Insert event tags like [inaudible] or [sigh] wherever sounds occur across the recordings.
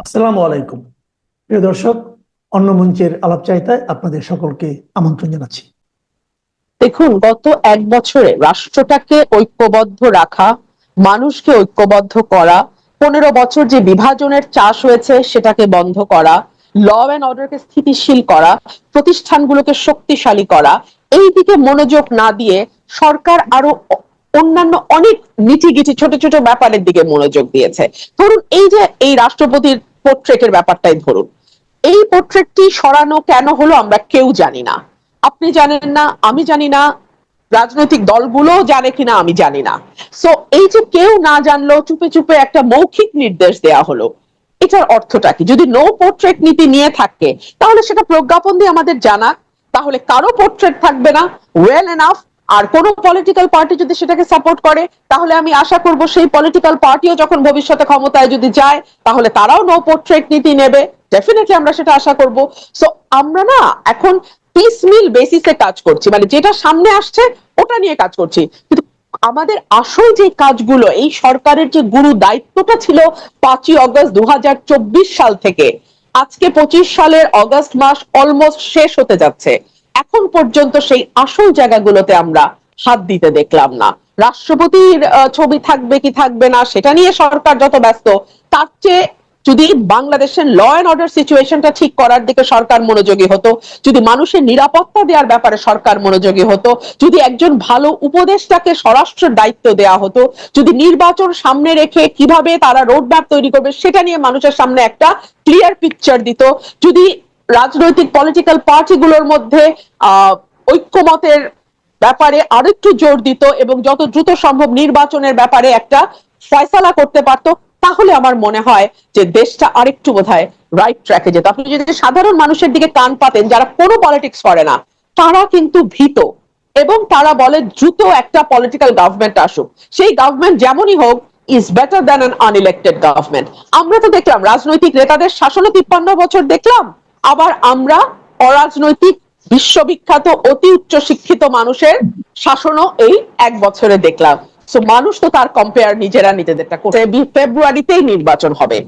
আসসালামু আলাইকুম। প্রিয় দর্শক, অন্য মঞ্চের আলাপচারিতায় আপনাদের সকলকে আমন্ত্রণ জানাচ্ছি। দেখুন, গত এক বছরে রাষ্ট্রটাকে ঐক্যবদ্ধ রাখা, মানুষকে ঐক্যবদ্ধ করা, পনেরো বছর যে বিভাজনের চাষ হয়েছে সেটাকে বন্ধ করা ল অ্যান্ড অর্ডারকে স্থিতিশীল করা, প্রতিষ্ঠানগুলোকে শক্তিশালী করা, এই দিকে মনোযোগ না দিয়ে সরকার আরও অন্যান্য অনেক নিটিগিটি ছোট ছোট ব্যাপারের দিকে মনোযোগ দিয়েছে। ধরুন, এই যে এই রাষ্ট্রপতির পোর্ট্রেটের ব্যাপারটাই ধরুন। এই পোর্ট্রেটটি সরানো কেন হলো আমরা কেউ জানি না। আপনি জানেন না, আমি জানি না, রাজনৈতিক দলগুলো জানে কিনা, আমি জানি না। সো এই যে কেউ না জানলো, চুপে চুপে একটা মৌখিক নির্দেশ দেয়া হলো। এটার অর্থটা কি? যদি নো পোর্ট্রেট নীতি নিয়ে থাকে, তাহলে সেটা প্রজ্ঞাপন দিয়ে আমাদের জানা। তাহলে কারও পোর্ট্রেট থাকবে না। ওয়েল এনাফ আর কোন পলিটিক্যাল পার্টি যদি সেটাকে সাপোর্ট করে, তাহলে আমি আশা করব সেই পলিটিক্যাল পার্টিও যখন ভবিষ্যতে ক্ষমতায় যদি যায়, তাহলে তারাও নো পোর্ট্রেট নীতি নেবে। ডেফিনেটলি আমরা সেটা আশা করব। সো আমরা না এখন পিসমিল বেসিসে কাজ করছি। মানে যেটা সামনে আসছে, ওটা নিয়ে কাজ করছি। কিন্তু আমাদের আসল যে কাজগুলো, এই সরকারের যে গুরু দায়িত্বটা ছিল পাঁচই অগস্ট দু হাজার চব্বিশ সাল থেকে। আজকে পঁচিশ সালের অগস্ট মাস অলমোস্ট শেষ হতে যাচ্ছে। এখন পর্যন্ত সেই আসল জায়গাগুলোতে আমরা হাত দিতে দেখলাম না। রাষ্ট্রপতির ছবি থাকবে কি থাকবে না সেটা নিয়ে সরকার যত ব্যস্ত, তার চেয়ে যদি বাংলাদেশের ল অ্যান্ড অর্ডার সিচুয়েশনটা ঠিক করার দিকে সরকার মনোযোগী হতো, যদি মানুষের নিরাপত্তা দেওয়ার ব্যাপারে সরকার মনোযোগী হতো, যদি একজন ভালো উপদেষ্টাকে স্বরাষ্ট্র দায়িত্ব দেওয়া হতো, যদি নির্বাচন সামনে রেখে কীভাবে তারা রোড ম্যাপ তৈরি করবে সেটা নিয়ে মানুষের সামনে একটা ক্লিয়ার পিকচার দিত, যদি রাজনৈতিক পলিটিক্যাল পার্টিগুলোর মধ্যে ঐক্যমতের ব্যাপারে আরেকটু জোর দিত এবং যত দ্রুত সম্ভব নির্বাচনের ব্যাপারে একটা ফয়সালা করতে পারতো, তাহলে আমার মনে হয় যে দেশটা আরেকটু বোধহয় রাইট ট্র্যাকে যেত। আপনি যদি সাধারণ মানুষের দিকে কান পাতেন, যারা কোনো পলিটিক্স করে না, তারা কিন্তু ভীত এবং তারা বলে দ্রুত একটা পলিটিক্যাল গভর্নমেন্ট আসুক। সেই গভর্নমেন্ট যেমনই হোক is better than an unelected government আমরা তো দেখলাম, রাজনৈতিক নেতাদের শাসনে তিপ্পান্ন বছর দেখলাম। আবার আমরা অরাজনৈতিক বিশ্ববিখ্যাত, অতি উচ্চ শিক্ষিত মানুষের শাসনও এই এক বছরে দেখলাম। সো মানুষ তো তার কম্পেয়ার নিজেরা নিজেদেরটা করছে। ফেব্রুয়ারিতেই নির্বাচন হবে।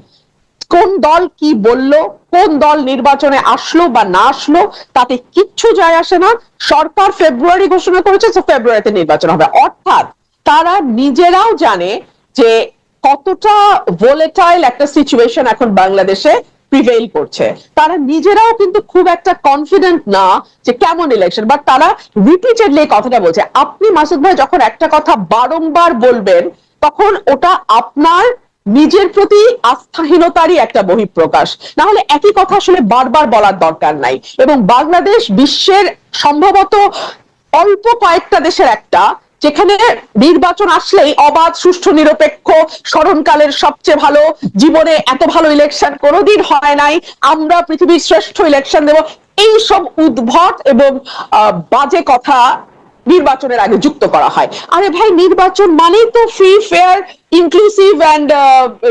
কোন দল কি বলল, কোন দল নির্বাচনে আসলো বা না আসলো, তাতে কিচ্ছু যায় আসে না। সরকার ফেব্রুয়ারি ঘোষণা করেছে তো ফেব্রুয়ারিতে নির্বাচন হবে। অর্থাৎ তারা নিজেরাও জানে যে কতটা ভোলেটাইল একটা সিচুয়েশন এখন বাংলাদেশে প্রিভেইল করছে। তারা নিজেরাও কিন্তু খুব একটা কনফিডেন্ট না যে কেমন ইলেকশন বাট তারা রিপিটেডলি কথাটা বলছে। আপনি মাসুদ ভাই যখন একটা কথা বারংবার বলবেন, তখন ওটা আপনার নিজের প্রতি আস্থাহীনতারই একটা বহিঃপ্রকাশ। না হলে একই কথা আসলে বারবার বলার দরকার নাই। এবং বাংলাদেশ বিশ্বের সম্ভবত অল্প কয়েকটা দেশের একটা যেখানে নির্বাচন আসলেই অবাধ, সুষ্ঠু, নিরপেক্ষ স্মরণকালের সবচেয়ে ভালো। জীবনে এত ভালো ইলেকশন কোনোদিন হয় নাই। আমরা পৃথিবীর শ্রেষ্ঠ ইলেকশন দেব। এই সব উদ্ভট এবং বাজে কথা নির্বাচনের আগে যুক্ত করা হয়। আরে ভাই, নির্বাচন মানেই তো free fair inclusive and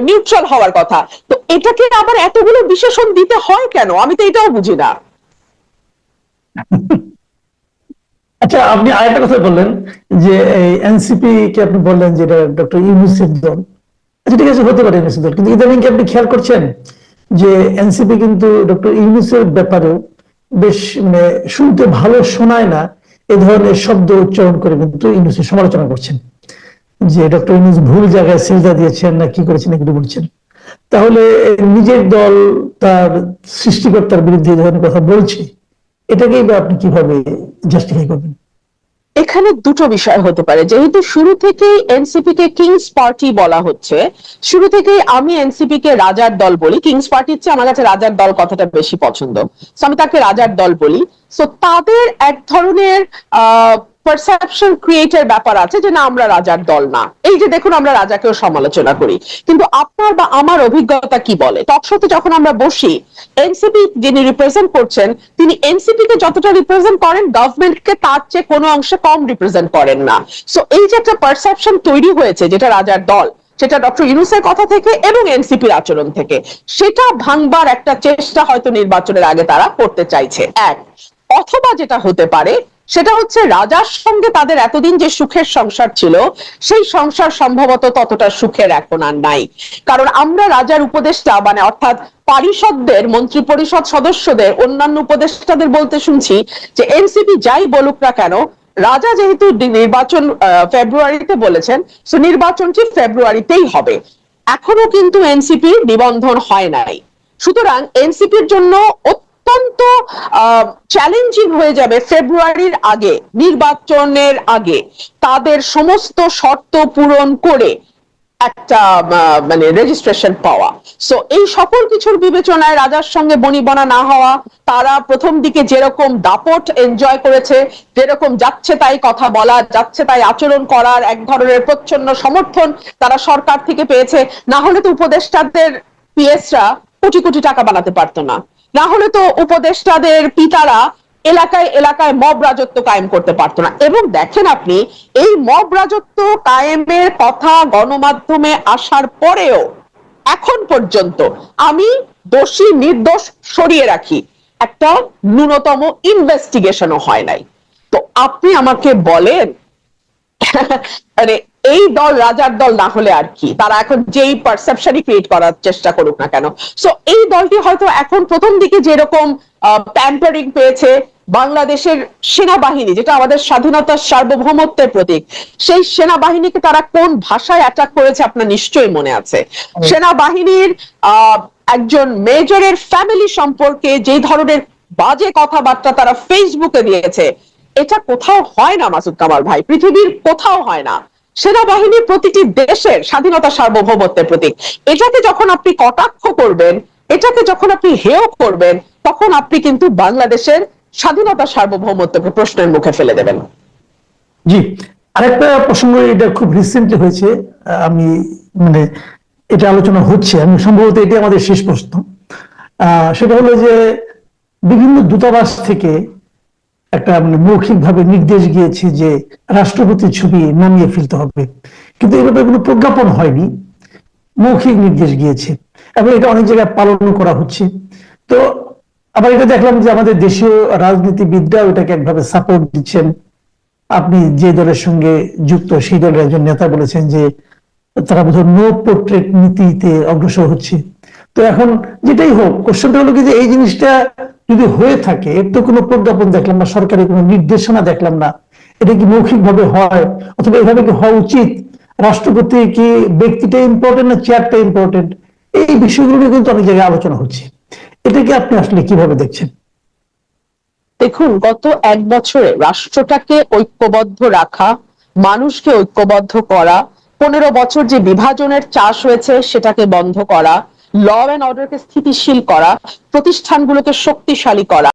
neutral হওয়ার কথা। তো এটাকে আবার এতগুলো বিশেষণ দিতে হয় কেন? আমি তো এটাও বুঝি না। [laughs] আচ্ছা আপনি আরেকটা কথা বললেন যে এই এনসিপি কে আপনি বললেন যে এটা ডক্টর ইউনুসের দল। আচ্ছা ঠিক আছে, হতে পারে ইউনুসের দল, কিন্তু ইদানিং কি আপনি খেয়াল করছেন যে এনসিপি কিন্তু ডক্টর ইউনুসের ব্যাপারেও বেশ মানে শুনতে ভালো শোনায় না, এ ধরনের শব্দ উচ্চারণ করে কিন্তু ইউনুসের সমালোচনা করছেন। যে ডক্টর ইউনুস ভুল জায়গায় সেজদা দিয়েছেন না, কি করেছেন, এগুলো বলছেন। তাহলে নিজের দল তার সৃষ্টিকর্তার বিরুদ্ধে এই ধরনের কথা বলছে। এটাকেই বা আপনি কীভাবে জাস্টিফাই করবেন? এখানে দুটো বিষয় হতে পারে। যেহেতু শুরু থেকেই এনসিপি কে কিংস পার্টি বলা হচ্ছে, শুরু থেকেই আমি এনসিপি কে রাজার দল বলি। কিংস পার্টির চেয়ে আমার কাছে রাজার দল কথাটা বেশি পছন্দ। আমি তাকে রাজার দল বলি। সো তাদের এক ধরনের পারসেপশন ক্রিয়েটের ব্যাপার আছে যে না, আমরা রাজার দল না। এই যে দেখুন, আমরা রাজাকেও সমালোচনা করি। কিন্তু আপনার বা আমার অভিজ্ঞতা কি বলে? টকশোতে যখন আমরা বসি এনসিপি যিনি রিপ্রেজেন্ট করছেন, তিনি এনসিপি কে যতটা রিপ্রেজেন্ট করেন গভর্নমেন্টকে তার চেয়ে কোনো অংশে কম রিপ্রেজেন্ট করেন না। সো এই যে একটা পারসেপশন তৈরি হয়েছে, যেটা রাজার দল, সেটা ডক্টর ইউনুসের কথা থেকে এবং এনসিপির আচরণ থেকে, সেটা ভাঙবার একটা চেষ্টা হয়তো নির্বাচনের আগে তারা করতে চাইছে। এক, অথবা যেটা হতে পারে সেটা হচ্ছে রাজার সঙ্গে তাদের এতদিন যে সুখের সংসার ছিল, সেই সংসার সম্ভবত ততটা সুখের এখন আর নাই। কারণ আমরা রাজার উপদেষ্টা মানে অর্থাৎ পারিষদদের মন্ত্রী পরিষদ সদস্যদের, অন্যান্য উপদেষ্টাদের বলতে শুনছি যে এনসিপি যাই বলুক না কেন, রাজা যেহেতু নির্বাচন ফেব্রুয়ারিতে বলেছেন, সো নির্বাচনটি ফেব্রুয়ারিতেই হবে। এখনও কিন্তু এনসিপি নিবন্ধন হয় নাই। সুতরাং এনসিপির জন্য চ্যালেঞ্জিং হয়ে যাবে ফেব্রুয়ারির আগে, নির্বাচনের আগে। তাদের সমস্ত শর্ত পূরণ করে একটা মানে রেজিস্ট্রেশন পাওয়া। সো এই সকল কিছুর বিবেচনায় রাজার সঙ্গে বনিবনা না হওয়া, তারা প্রথম দিকে যেরকম দাপট এনজয় করেছে, যেরকম যাচ্ছে তাই কথা বলা, যাচ্ছে তাই আচরণ করার এক ধরনের প্রচ্ছন্ন সমর্থন তারা সরকার থেকে পেয়েছে, না হলে তো উপদেষ্টাদের পিএসরা কোটি কোটি টাকা বানাতে পারতো না। না হলে তো উপদেষ্টাদের পিতারা এলাকায় এলাকায় মব রাজত্ব কায়েম করতে পারতো না। এবং দেখেন আপনি, এই মব রাজত্ব কায়েমের কথা গণমাধ্যমে আসার পরেও এখন পর্যন্ত আমি দোষী নির্দোষ সরিয়ে রাখি। একটা ন্যূনতম ইনভেস্টিগেশনও হয় নাই। তো আপনি আমাকে বলেন মানে এই দল রাজার দল না হলে আর কি? তারা এখন যেই পারসেপশনই ক্রিয়েট করার চেষ্টা করুক না কেন? সো এই দলটি হয়তো এখন প্রথম দিকে যেরকম প্যাম্পারিং পেয়েছে বাংলাদেশের সেনাবাহিনী যেটা আমাদের স্বাধীনতার সার্বভৌমত্বের প্রতীক সেই সেনাবাহিনীকে তারা কোন ভাষায় অ্যাটাক করেছে আপনার নিশ্চয়ই মনে আছে। সেনাবাহিনীর আহ, একজন মেজরের ফ্যামিলি সম্পর্কে যে ধরনের বাজে কথাবার্তা তারা ফেসবুকে দিয়েছে এটা কোথাও হয় না মাসুদ কামাল ভাই পৃথিবীর কোথাও হয় না। সেনাবাহিনী প্রতিটি দেশের স্বাধীনতা সার্বভৌমত্বের প্রতীক। এটাকে যখন আপনি কটাক্ষ করবেন, এটাকে যখন আপনি হেয় করবেন, তখন আপনি কিন্তু বাংলাদেশের স্বাধীনতা সার্বভৌমত্বকে প্রশ্নের মুখে ফেলে দেবেন। জি, আরেকটা প্রসঙ্গ এটা খুব রিসেন্টলি হয়েছে। আমি মানে এটা আলোচনা হচ্ছে। আমি সম্ভবত এটি আমাদের শেষ প্রশ্ন। সেটা হলো যে বিভিন্ন দূতাবাস থেকে একটা মানে মৌখিকভাবে নির্দেশ গিয়েছে যে রাষ্ট্রপতির ছবি নামিয়ে ফেলতে হবে। কিন্তু এর ব্যাপারে কোনো প্রজ্ঞাপন হয়নি। মৌখিক নির্দেশ গিয়েছে। এবং এটা অনেক জায়গায় পালন করা হচ্ছে। তো আবার এটা দেখলাম যে আমাদের দেশীয় রাজনীতিবিদরা ওটাকে একভাবে সাপোর্ট দিচ্ছেন। আপনি যে দলের সঙ্গে যুক্ত, সেই দলের একজন নেতা বলেছেন যে তারা বোধহয় নো পোর্ট্রেট নীতিতে অগ্রসর হচ্ছে। তো এখন যেটাই হোক কোশ্চেনটা হলো কি যে এই জিনিসটা যদি হয়ে থাকে, এর তো কোনো প্রজ্ঞাপন দেখলাম না সরকারি কোনো নির্দেশনা দেখলাম না। এটা কি মৌখিক ভাবে হয়? অথবা এভাবে কি হওয়া উচিত? রাষ্ট্রপতি কি ব্যক্তিটা ইম্পর্টেন্ট না চেয়ারটা ইম্পর্টেন্ট এই বিষয়গুলো নিয়ে কিন্তু অনেক জায়গায় আলোচনা হচ্ছে। এটাকে আপনি আসলে কীভাবে দেখছেন? দেখুন, গত এক বছরে রাষ্ট্রটাকে ঐক্যবদ্ধ রাখা, মানুষকে ঐক্যবদ্ধ করা, পনেরো বছর যে বিভাজনের চাষ হয়েছে সেটাকে বন্ধ করা ল অ্যান্ড অর্ডারকে স্থিতিশীল করা প্রতিষ্ঠানগুলোকে শক্তিশালী করা।